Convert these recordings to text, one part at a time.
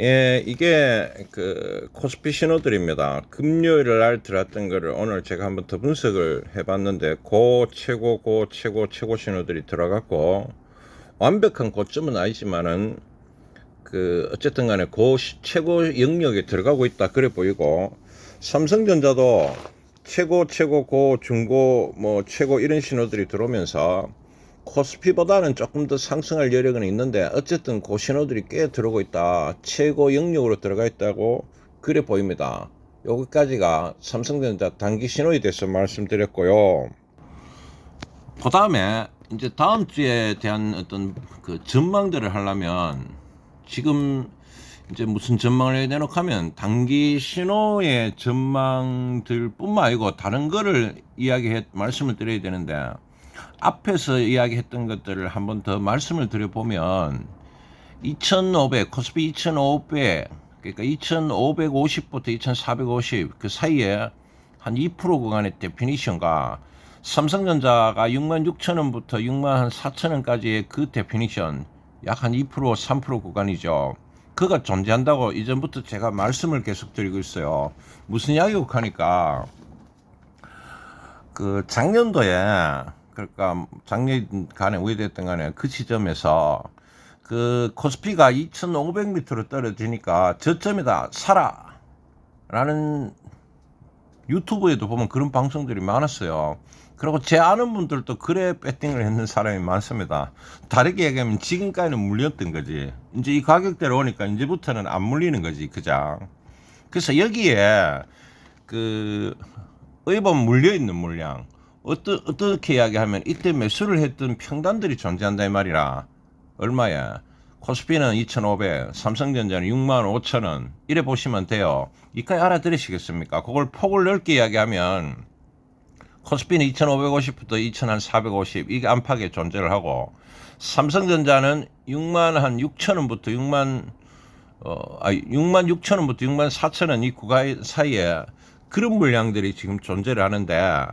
예, 이게 그 코스피 신호들입니다. 금요일 날 들었던 거를 오늘 제가 한번 더 분석을 해봤는데 고 최고 고 최고 최고 신호들이 들어갔고 완벽한 고점은 아니지만은 그 어쨌든 간에 고 시- 최고 영역에 들어가고 있다 그래 보이고 삼성전자도 최고 최고 고 중고 뭐 최고 이런 신호들이 들어오면서 코스피보다는 조금 더 상승할 여력은 있는데 어쨌든 그 신호들이 꽤 들어오고 있다. 최고 영역으로 들어가 있다고 그래 보입니다. 여기까지가 삼성전자 단기 신호에 대해서 말씀드렸고요. 그 다음에 이제 다음 주에 대한 어떤 그 전망들을 하려면 지금 이제 무슨 전망을 내놓고 하면 단기 신호의 전망들 뿐만 아니고 다른 거를 이야기해 말씀을 드려야 되는데 앞에서 이야기했던 것들을 한번 더 말씀을 드려보면 2500 코스피 2500 그러니까 2550부터 2450 그 사이에 한 2% 구간의 데피니션과 삼성전자가 66,000원부터 64,000원까지의 그 데피니션 약 한 2% 3% 구간이죠. 그가 존재한다고 이전부터 제가 말씀을 계속 드리고 있어요. 무슨 이야기고 하니까 그 작년도에 그러니까 작년 간에 우회됐던 간에 그 시점에서 그 코스피가 2,500m로 떨어지니까 저점이다 사라 라는 유튜브에도 보면 그런 방송들이 많았어요. 그리고 제 아는 분들도 그래 배팅을 했는 사람이 많습니다. 다르게 얘기하면 지금까지는 물렸던 거지. 이제 이 가격대로 오니까 이제부터는 안 물리는 거지, 그죠? 그래서 여기에 그 의본 물려 있는 물량 어떠, 어떻게 이야기하면 이때 매수를 했던 평단들이 존재한다 이 말이라 얼마야? 코스피는 2,500, 삼성전자는 6만 5천 원 이래 보시면 돼요. 이까지 알아들으시겠습니까? 그걸 폭을 넓게 이야기하면 코스피는 2,550부터 2,450 이게 안팎에 존재를 하고 삼성전자는 6만 한 6천 원부터 6만 어, 아, 6만 6천 원부터 6만 4천 원 이 구간 사이에 그런 물량들이 지금 존재를 하는데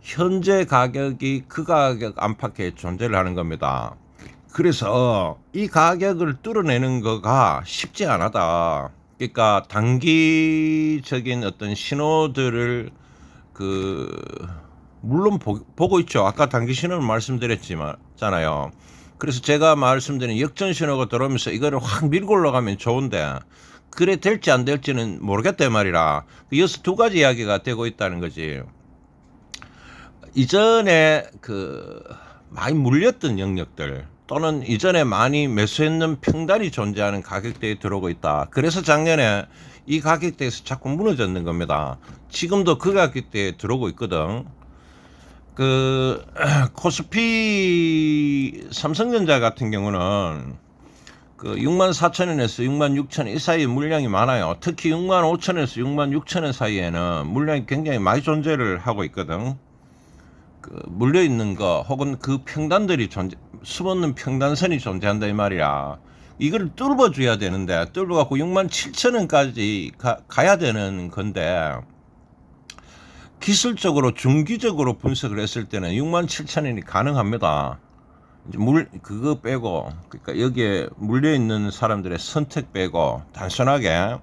현재 가격이 그 가격 안팎에 존재를 하는 겁니다. 그래서 이 가격을 뚫어내는 거가 쉽지 않았다. 그러니까 단기적인 어떤 신호들을 그 물론 보, 고 있죠. 아까 단기 신호를 말씀드렸지만잖아요. 그래서 제가 말씀드린 역전 신호가 들어오면서 이거를 확 밀고 올라가면 좋은데 그래 될지 안 될지는 모르겠다 이 말이라 여기서 두 가지 이야기가 되고 있다는 거지. 이전에 그 많이 물렸던 영역들 또는 이전에 많이 매수했는 평단이 존재하는 가격대에 들어오고 있다. 그래서 작년에 이 가격대에서 자꾸 무너졌는 겁니다. 지금도 그 가격대에 들어오고 있거든. 그 코스피 삼성전자 같은 경우는 그 6만 4천 원에서 6만 6천 원이 사이에 물량이 많아요. 특히 6만 5천 원에서 6만 6천 원 사이에는 물량이 굉장히 많이 존재를 하고 있거든. 그 물려 있는 거 혹은 그 평단들이 존재 숨어있는 평단선이 존재한다 이 말이야. 이걸 뚫어 줘야 되는데 뚫어 갖고 6만 7천 원까지 가, 가야 되는 건데 기술적으로 중기적으로 분석을 했을 때는 6만 7천 원이 가능합니다. 물 그거 빼고 그러니까 여기에 물려 있는 사람들의 선택 빼고 단순하게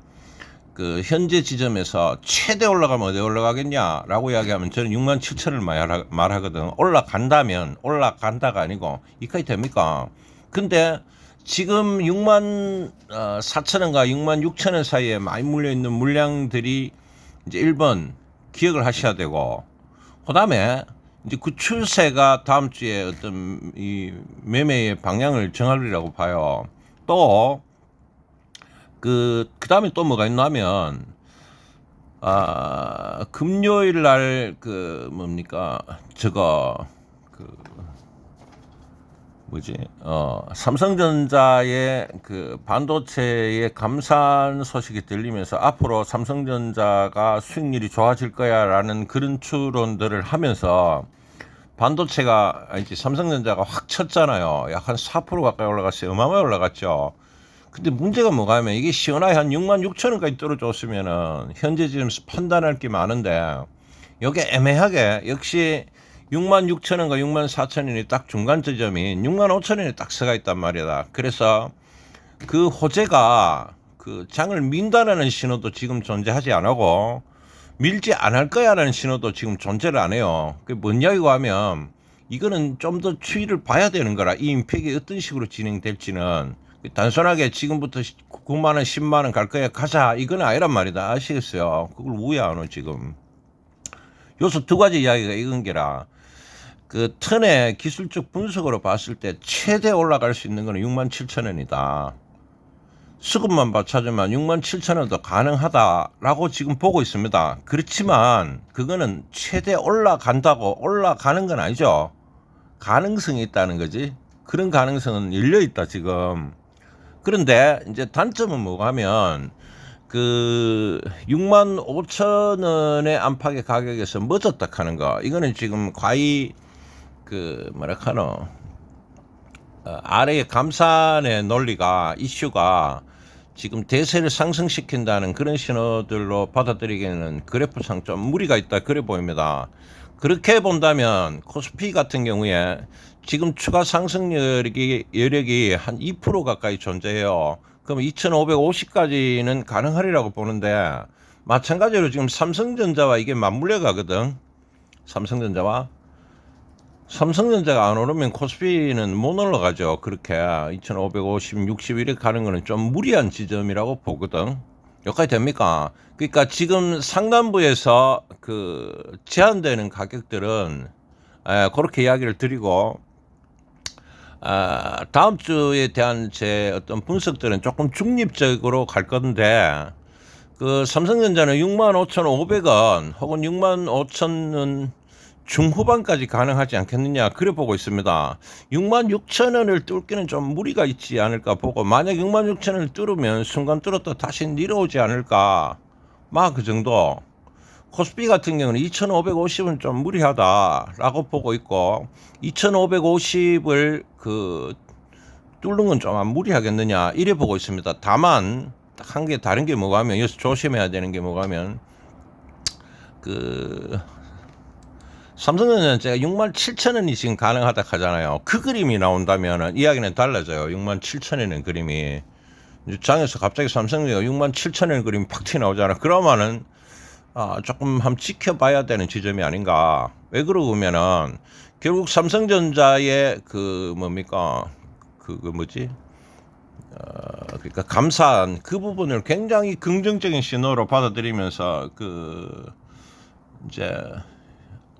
그 현재 지점에서 최대 올라가면 어디 올라가겠냐라고 이야기하면 저는 6만 7천을 말하, 말하거든. 올라간다면 올라간다가 아니고 이까지 됩니까? 근데 지금 6만 어, 4천 원과 6만 6천 원 사이에 많이 물려 있는 물량들이 이제 1번 기억을 하셔야 되고 그다음에 이제 그 추세가 다음 주에 어떤 이 매매의 방향을 정하리라고 봐요. 또 그, 그 다음에 또 뭐가 있냐면, 아, 금요일 날, 그, 뭡니까, 저거, 그, 뭐지, 어, 삼성전자의 그 반도체의 감산 소식이 들리면서 앞으로 삼성전자가 수익률이 좋아질 거야 라는 그런 추론들을 하면서 반도체가, 아니지, 삼성전자가 확 쳤잖아요. 약 한 4% 가까이 올라갔어요. 어마어마하게 올라갔죠. 근데 문제가 뭐가 하면 이게 시원하게 한 6만 6천 원까지 떨어졌으면은 현재 지금 판단할 게 많은데 여기 애매하게 역시 6만 6천 원과 6만 4천 원이 딱 중간 지점인 6만 5천 원이 딱 서가 있단 말이다. 그래서 그 호재가 그 장을 민다라는 신호도 지금 존재하지 않고 밀지 않을 거야라는 신호도 지금 존재를 안 해요. 그게 뭔 이야기고 하면 이거는 좀 더 추이를 봐야 되는 거라 이 임팩이 어떤 식으로 진행될지는 단순하게 지금부터 9만 원, 10만 원 갈 거야 가자 이건 아니란 말이다 아시겠어요? 그걸 우야하노 지금. 요소 두 가지 이야기가 이건 게라 그 턴의 기술적 분석으로 봤을 때 최대 올라갈 수 있는 거는 6만 7천 원이다. 수급만 받쳐주면 6만 7천 원도 가능하다라고 지금 보고 있습니다. 그렇지만 그거는 최대 올라간다고 올라가는 건 아니죠. 가능성이 있다는 거지. 그런 가능성은 열려 있다 지금. 그런데 이제 단점은 뭐가 하면 그 6만 5천 원의 안팎의 가격에서 멎었다 하는 거. 이거는 지금 과히 그 뭐라 카노 어, 아래의 감산의 논리가 이슈가 지금 대세를 상승시킨다는 그런 신호들로 받아들이기에는 그래프상 좀 무리가 있다 그래 보입니다. 그렇게 본다면 코스피 같은 경우에 지금 추가 상승 여력이, 여력이 한 2% 가까이 존재해요. 그럼 2,550까지는 가능하리라고 보는데 마찬가지로 지금 삼성전자와 이게 맞물려 가거든. 삼성전자와 삼성전자가 안 오르면 코스피는 못 올라가죠. 그렇게 2,550, 60 이렇게 가는 거는 좀 무리한 지점이라고 보거든. 여기까지 됩니까? 그러니까 지금 상단부에서 그 제한되는 가격들은 에, 그렇게 이야기를 드리고 아, 다음 주에 대한 제 어떤 분석들은 조금 중립적으로 갈 건데 그 삼성전자는 65,500원 혹은 65,000원 중후반까지 가능하지 않겠느냐 그래 보고 있습니다. 6만 6천 원을 뚫기는 좀 무리가 있지 않을까 보고 만약 6만 6천 원을 뚫으면 순간 뚫었다 다시 내려오지 않을까 막 그 정도 코스피 같은 경우는 2,550은 좀 무리하다라고 보고 있고 2,550을 그 뚫는 건 좀 무리하겠느냐 이래 보고 있습니다. 다만 한 게 다른 게 뭐가 하면 여기서 조심해야 되는 게 뭐가 하면 그 삼성전자는 제가 6만 7천 원이 지금 가능하다 하잖아요. 그 그림이 나온다면 이야기는 달라져요. 6만 7천 원의 그림이 장에서 갑자기 삼성전자가 6만 7천 원 그림이 팍 튀어나오잖아. 그러면은 아, 조금 한번 지켜봐야 되는 지점이 아닌가. 왜 그러냐면은 결국 삼성전자의 그 뭡니까 그, 그 뭐지 어, 그러니까 감사한 그 부분을 굉장히 긍정적인 신호로 받아들이면서 그 이제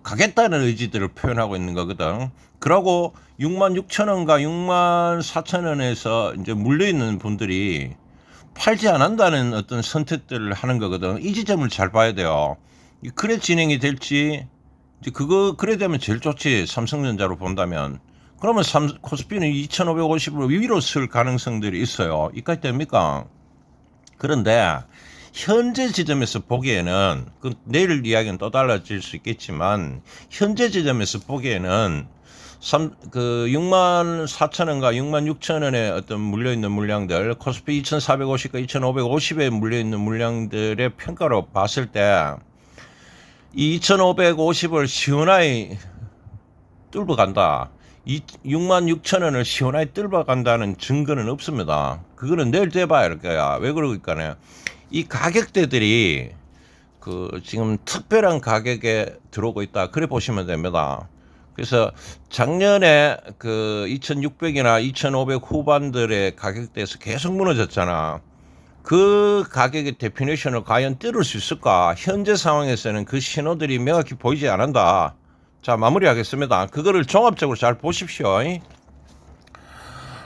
가겠다는 의지들을 표현하고 있는 거거든. 그러고 6만 6천 원과 6만 4천 원에서 이제 물려 있는 분들이 팔지 않는다는 어떤 선택들을 하는 거거든. 이 지점을 잘 봐야 돼요. 그래 진행이 될지 이제 그거 그래 되면 제일 좋지 삼성전자로 본다면 그러면 삼, 코스피는 2,550으로 위로 쓸 가능성들이 있어요. 이까지 됩니까? 그런데 현재 지점에서 보기에는 그 내일 이야기는 또 달라질 수 있겠지만 현재 지점에서 보기에는 3, 그 6만 4천 원과 6만 6천 원에 어떤 물려 있는 물량들 코스피 2,450과 2,550에 물려 있는 물량들의 평가로 봤을 때 이 2,550을 시원하게 뚫어 간다. 이 6만 6천 원을 시원하게 뚫어 간다는 증거는 없습니다. 그거는 내일 돼봐야 할 거야. 왜 그러니까요. 이 가격대들이 그 지금 특별한 가격에 들어오고 있다. 그래 보시면 됩니다. 그래서 작년에 그 2600이나 2500 후반들의 가격대에서 계속 무너졌잖아. 그 가격의 데피니션을 과연 뚫을 수 있을까? 현재 상황에서는 그 신호들이 명확히 보이지 않는다. 자, 마무리하겠습니다. 그거를 종합적으로 잘 보십시오.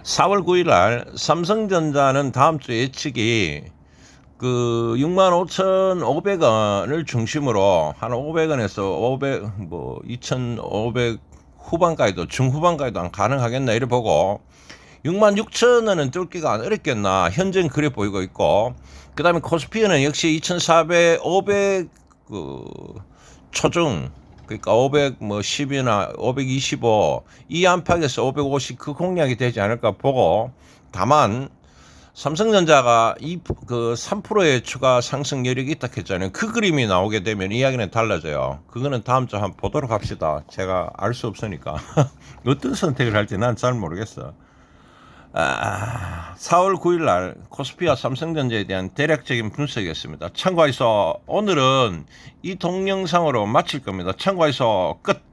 4월 9일 날 삼성전자는 다음 주 예측이 그 65,500원을 중심으로 한 500원에서 500, 뭐 2,500 후반까지도 중후반까지도 가능하겠나 이래 보고 66,000원은 뚫기가 안 어렵겠나 현재는 그래 보이고 있고 그 다음에 코스피는 역시 2,400, 500 그 초중 그러니까 500 뭐 10이나 525 이 안팎에서 550 그 공략이 되지 않을까 보고 다만 삼성전자가 이 그 3%의 추가 상승 여력이 있다 했잖아요. 그 그림이 나오게 되면 이야기는 달라져요. 그거는 다음 주 한번 보도록 합시다. 제가 알 수 없으니까 어떤 선택을 할지 난 잘 모르겠어. 아, 4월 9일 날 코스피와 삼성전자에 대한 대략적인 분석이었습니다. 참고해서 오늘은 이 동영상으로 마칠 겁니다. 참고해서 끝.